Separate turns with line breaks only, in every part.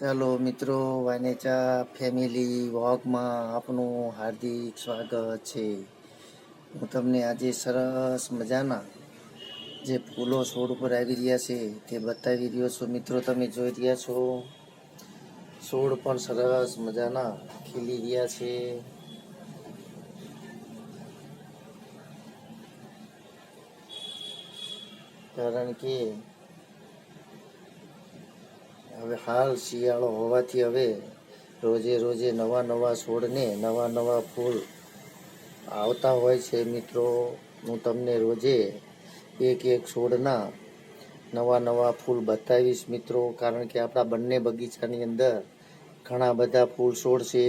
ચાલો મિત્રો, વાનેચા ફેમિલી વોકમાં આપનું હાર્દિક સ્વાગત છે. હું તમને આજે સરસ મજાના જે ફૂલો છોડ ઉપર આવી રહ્યા છે તે બતાવી રહ્યો છું. મિત્રો, તમે જોઈ રહ્યા છો, છોડ પણ સરસ મજાના ખીલી રહ્યા છે. કારણ કે હવે હાલ શિયાળો હોવાથી હવે રોજે રોજે નવા નવા છોડને નવા નવા ફૂલ આવતા હોય છે મિત્રો. હું તમને રોજે એક એક છોડના નવા નવા ફૂલ બતાવીશ મિત્રો. કારણ કે આપણા બંને બગીચાની અંદર ઘણા બધા ફૂલ છોડ છે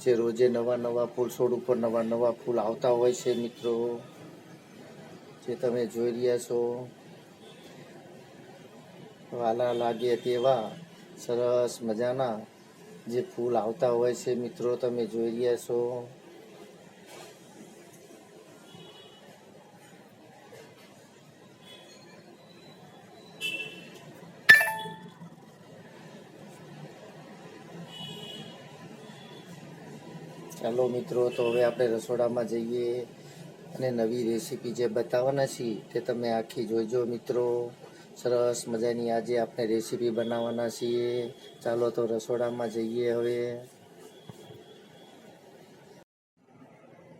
જે રોજે નવા નવા ફૂલ છોડ ઉપર નવા નવા ફૂલ આવતા હોય છે મિત્રો. જે તમે જોઈ રહ્યા છો. વાલા લાગે તેવા સરસ મજાના જે ફૂલ આવતા હોય છે મિત્રો, તમે જોઈ રહ્યા છો. ચાલો મિત્રો, તો હવે આપણે રસોડામાં જઈએ અને નવી રેસીપી જે બતાવવાના છીએ તે તમે આખી જોઈજો મિત્રો. સરસ મજાની આજે આપણે રેસીપી બનાવવાના છીએ. ચાલો તો રસોડામાં જઈએ હવે.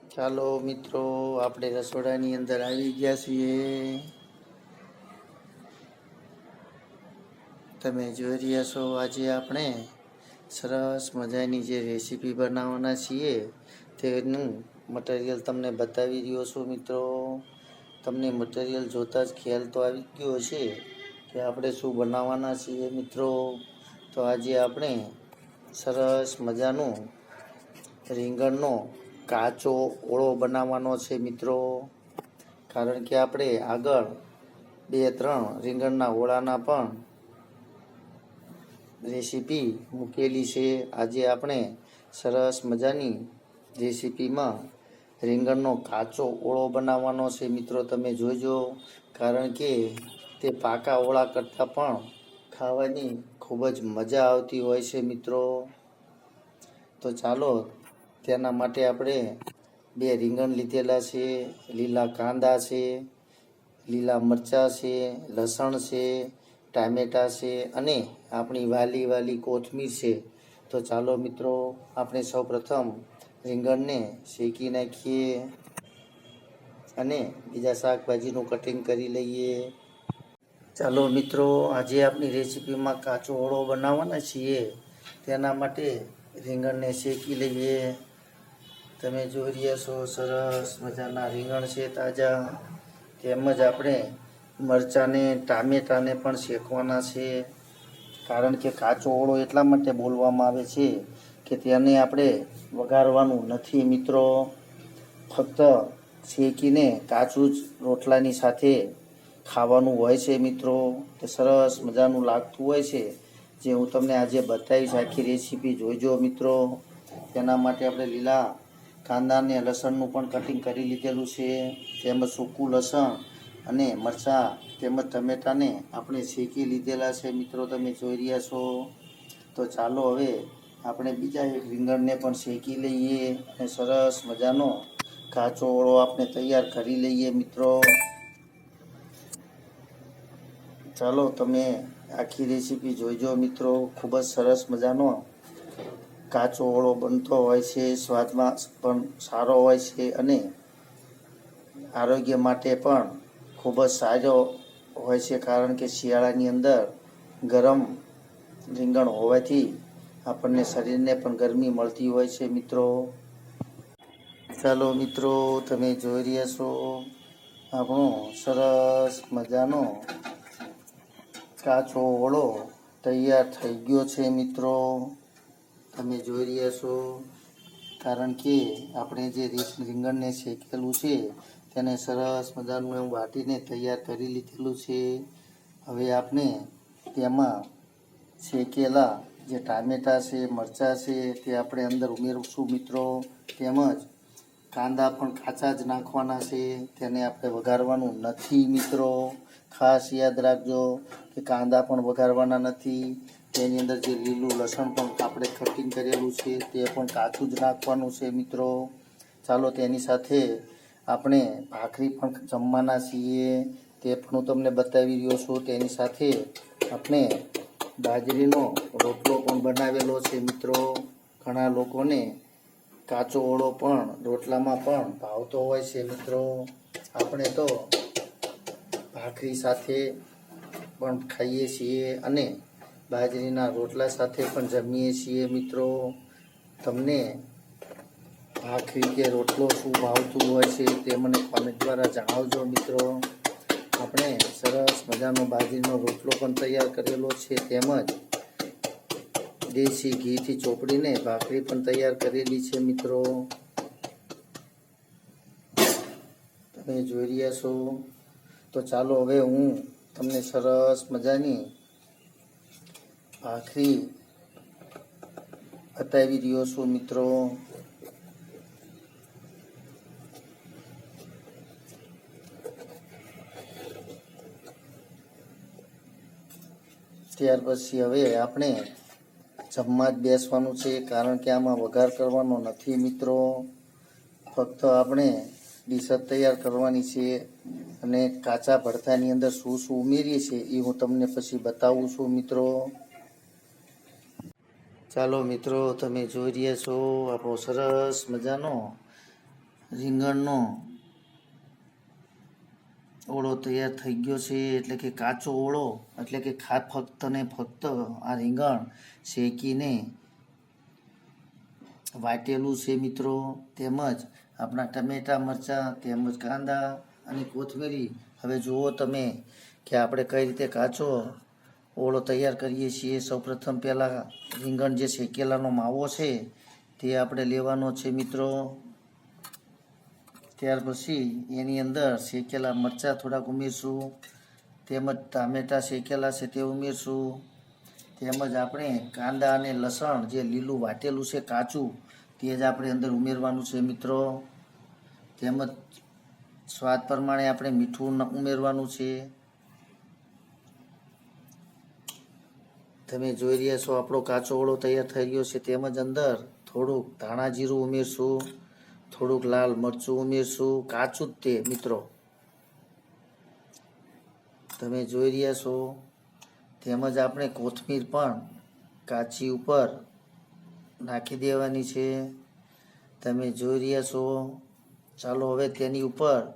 ચાલો મિત્રો, આપણે રસોડાની અંદર આવી ગયા છીએ. તમે જોઈ રહ્યા છો આજે આપણે સરસ મજાની જે રેસીપી બનાવવાના છીએ તેનું મટીરિયલ તમને બતાવી રહ્યો છું મિત્રો. તમને મટીરિયલ જોતા જ ખ્યાલ તો આવી ગયો છે કે આપણે શું બનાવવાના છીએ મિત્રો. તો આજે આપણે સરસ મજાનું રીંગણનો કાચો ઓળો બનાવવાનો છે મિત્રો. કારણ કે આપણે આગળ બે ત્રણ રીંગણના ઓળાના પણ રેસીપી મૂકેલી છે. આજે આપણે સરસ મજાની રેસીપીમાં રીંગણનો કાચો ઓળો બનાવવાનો છે મિત્રો, તમે જોજો. કારણ કે તે પાકા ઓળા કરતાં પણ ખાવાની ખૂબ જ મજા આવતી હોય છે મિત્રો. તો ચાલો, તેના માટે આપણે બે રીંગણ લીધેલા છે, લીલા કાંદા છે, લીલા મરચાં છે, લસણ છે, ટામેટાં છે અને આપણી વાલી વાલી કોથમીર છે. તો ચાલો મિત્રો, આપણે સૌ પ્રથમ રીંગણને શેકી નાખીએ અને બીજા શાકભાજીનું કટિંગ કરી લઈએ. ચાલો મિત્રો, આજે આપણી રેસીપીમાં કાચો ઓળો બનાવવાના છીએ. તેના માટે રીંગણને શેકી લઈએ. તમે જોઈ રહ્યા છો, સરસ મજાના રીંગણ છે તાજા. તેમજ આપણે મરચાંને, ટામેટાને પણ શેકવાના છે. કારણ કે કાચો ઓળો એટલા માટે બોલવામાં આવે છે કે તેને આપણે વઘારવાનું નથી, મિત્રો. ફક્ત શેકીને કાચું જ રોટલાની સાથે ખાવાનું હોય છે, મિત્રો. તે સરસ મજાનું લાગતું હોય છે, જે હું તમને આજે બતાવીશ. આખી રેસીપી જોઈજો, મિત્રો. તેના માટે આપણે લીલા કાંદાને લસણનું પણ કટિંગ કરી લીધેલું છે. તેમજ સૂકું લસણ અને મરચાં તેમજ ટમેટાને આપણે શેકી લીધેલા છે, મિત્રો. તમે જોઈ રહ્યા છો. તો ચાલો હવે આપણે બીજા એક રીંગણને પણ શેકી લઈએ અને સરસ મજાનો કાચો ઓળો આપણે તૈયાર કરી લઈએ મિત્રો. ચાલો તમે આખી રેસીપી જોઈજો મિત્રો. ખૂબ જ સરસ મજાનો કાચો ઓળો બનતો હોય છે, સ્વાદમાં પણ સારો હોય છે અને આરોગ્ય માટે પણ ખૂબ જ સારો હોય છે. કારણ કે શિયાળાની અંદર ગરમ રીંગણ હોવાથી આપણને શરીરને પણ ગરમી મળતી હોય છે, મિત્રો. ચાલો, મિત્રો, તમે જોઈ રહ્યા છો આપણો સરસ મજાનો કાચો ઓળો તૈયાર થઈ ગયો છે, મિત્રો. તમે જોઈ રહ્યા છો કારણ કે આપણે જે રીંગણને શેકેલું છે, તેને સરસ મજાનું એમ વાટીને તૈયાર કરી લીધેલું છે. હવે આપણે તેમાં શેકેલા જે ટામેટાં છે, મરચાં છે તે આપણે અંદર ઉમેરશું મિત્રો. તેમજ કાંદા પણ કાચા જ નાખવાના છે. તેને આપણે વઘારવાનું નથી મિત્રો. ખાસ યાદ રાખજો કે કાંદા પણ વઘારવાના નથી. તેની અંદર જે લીલું લસણ પણ આપણે કટિંગ કરેલું છે તે પણ કાચું જ નાખવાનું છે મિત્રો. ચાલો તેની સાથે આપણે ભાખરી પણ જમવાના છીએ. તે પણ હું તમને બતાવી રહ્યો છું. તેની સાથે આપણે બાજરીનો રોટલો પણ બનાવેલો છે મિત્રો. ઘણા લોકોને કાચો ઓળો પણ રોટલામાં પણ ભાવતો હોય છે મિત્રો. આપણે તો ભાખરી સાથે પણ ખાઈએ છીએ અને બાજરીના રોટલા સાથે પણ જમીએ છીએ મિત્રો. તમને ભાખરી કે રોટલો શું ભાવતું હોય છે તે મને કોમેન્ટ દ્વારા જણાવજો મિત્રો. આપણે સરસ મજાનો બાજરીનો રોટલો પણ તૈયાર કરેલો છે, તેમજ દેશી ઘીથી ચોપડીને ભાખરી પણ તૈયાર કરેલી છે, મિત્રો. તમે જોઈ રહ્યા છો. તો ચાલો હવે હું તમને સરસ મજાની ભાખરી બતાવી રહ્યો છું, મિત્રો. ત્યાર પછી હવે આપણે જમવા જ બેસવાનું છે, કારણ કે આમાં વઘાર કરવાનો નથી મિત્રો. ફક્ત આપણે ડીશ તૈયાર કરવાની છે અને કાચા ભડથાની અંદર શું શું ઉમેરીએ છીએ એ હું તમને પછી બતાવું છું મિત્રો. ચાલો મિત્રો, તમે જોઈ રહ્યા છો આપણો સરસ મજાનો રીંગણનો ઓળો તૈયાર થઈ ગયો છે, એટલે કે કાચો ઓળો, એટલે કે ખા, ફક્ત ને ફક્ત આ રીંગણ શેકીને વાટેલું છે મિત્રો. તેમજ આપણા ટમેટા મરચાં, તેમજ કાંદા અને કોથમીરી. હવે જુઓ તમે કે આપણે કઈ રીતે કાચો ઓળો તૈયાર કરીએ છીએ. સૌપ્રથમ પહેલાં રીંગણ જે શેકેલાનો માવો છે, તે આપણે લેવાનો છે મિત્રો. ત્યાર પછી એની અંદર શેકેલા મરચાં થોડાક ઉમેરશું, તેમજ ટામેટાં શેકેલા છે તે ઉમેરશું, તેમજ આપણે કાંદા અને લસણ જે લીલું વાટેલું છે કાચું, તે જ આપણે અંદર ઉમેરવાનું છે મિત્રો. તેમજ સ્વાદ પ્રમાણે આપણે મીઠું ઉમેરવાનું છે. તમે જોઈ રહ્યા છો આપણો કાચો ઓળો તૈયાર થઈ ગયો છે, તેમજ અંદર થોડુંક ધાણા જીરું ઉમેરશું. થોડુંક લાલ મરચું ઉમેરશું, કાચું જ તે, મિત્રો. તમે જોઈ રહ્યા છો, તેમજ આપણે કોથમીર પણ કાચી ઉપર નાખી દેવાની છે. તમે જોઈ રહ્યા છો, ચાલો હવે તેની ઉપર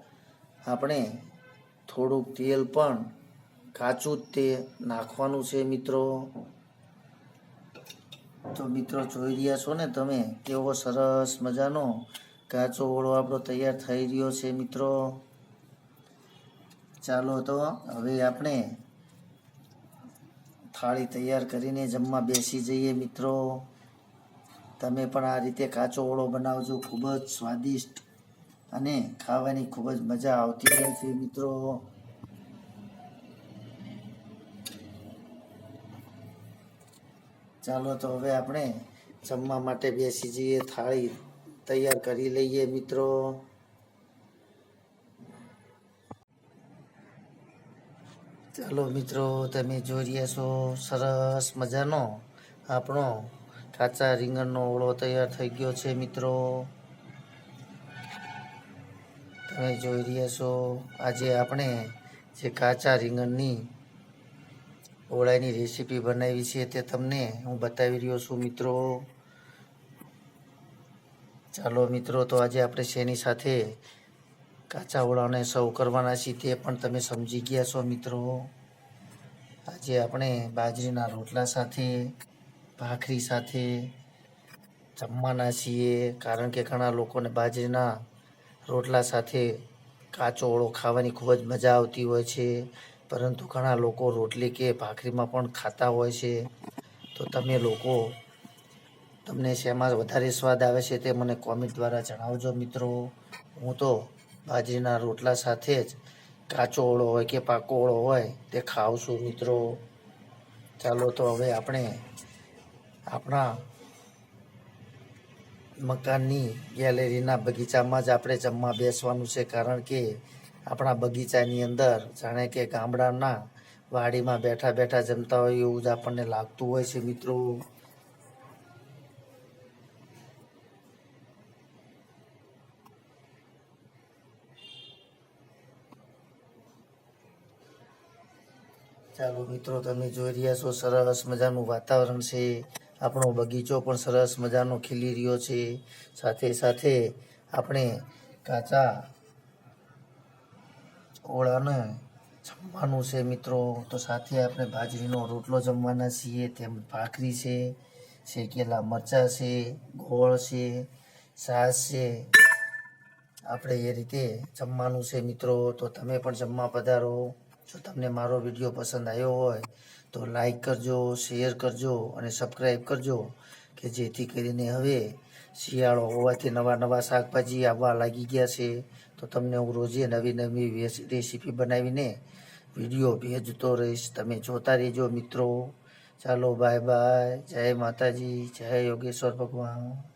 આપણે થોડુંક તેલ પણ કાચું જ તે નાખવાનું છે, મિત્રો. તો મિત્રો, જોઈ રહ્યા છો ને તમે, કેવો સરસ મજાનો કાચો ઓળો આપણો તૈયાર થઈ રહ્યો છે મિત્રો. ચાલો તો હવે આપણે થાળી તૈયાર કરીને જમવા બેસી જઈએ મિત્રો. તમે પણ આ રીતે કાચો ઓળો બનાવજો. ખૂબ જ સ્વાદિષ્ટ અને ખાવાની ખૂબ જ મજા આવતી હોય છે મિત્રો. ચાલો તો હવે આપણે જમવા માટે બેસી જઈએ થાળી તૈયાર કરી લઈએ મિત્રો. ચાલો મિત્રો, તમે જોઈ રહ્યા છો, સરસ મજાનો આપણો કાચા રીંગણનો ઓળો તૈયાર થઈ ગયો છે મિત્રો. તમે જોઈ રહ્યા છો, આજે આપણે જે કાચા રીંગણની ઓળાની રેસીપી બનાવી છે તે તમને હું બતાવી રહ્યો છું મિત્રો. ચાલો મિત્રો, તો આજે આપણે શેની સાથે કાચા ઓળાને સર્વ કરવાના છીએ તે પણ તમે સમજી ગયા છો મિત્રો. આજે આપણે બાજરીના રોટલા સાથે, ભાખરી સાથે જમવાના છીએ, કારણ કે ઘણા લોકોને બાજરીના રોટલા સાથે કાચો ઓળો ખાવાની ખૂબ જ મજા આવતી હોય છે. પરંતુ ઘણા લોકો રોટલી કે ભાખરીમાં પણ ખાતા હોય છે. તો તમે લોકો તમને શેમાં વધારે સ્વાદ આવે છે તે મને કોમેન્ટ દ્વારા જણાવજો મિત્રો. હું તો બાજરીના રોટલા સાથે જ કાચો ઓળો હોય કે પાકો ઓળો હોય તે ખાઉં છું મિત્રો. ચાલો તો હવે આપણે આપણા મકાનની ગેલેરીના બગીચામાં જ આપણે જમવા બેસવાનું છે કારણ કે આપણા બગીચાની અંદર જાણે કે ગામડાના વાડીમાં બેઠા બેઠા જમતા હોય એવું જ આપણને લાગતું હોય છે મિત્રો. ચાલો મિત્રો, તમે જોઈ રહ્યા છો, સરસ મજાનું વાતાવરણ છે. આપણો બગીચો પણ સરસ મજાનો ખીલી રહ્યો છે. સાથે સાથે આપણે કાચા ઓળાને જમવાનું છે મિત્રો. તો સાથે આપણે બાજરીનો રોટલો જમવાના છીએ, તેમ ભાખરી છે, શેકેલા મરચાં છે, ગોળ છે, છાશ છે. આપણે એ રીતે જમવાનું છે મિત્રો. તો તમે પણ જમવા પધારો. જો તમને મારો વીડિયો પસંદ આવ્યો હોય, તો લાઈક કરજો શેર કરજો અને સબસ્ક્રાઈબ કરજો, કે જેથી કરીને હવે શિયાળો હોવાથી નવા નવા શાકભાજી આવવા લાગી ગયા છે. તો તમને હું રોજે નવી નવી રેસીપી બનાવીને વીડિયો ભેજતો રહીશ. તમે જોતા રહેજો મિત્રો. ચાલો બાય બાય જય માતાજી. જય યોગેશ્વર ભગવાન.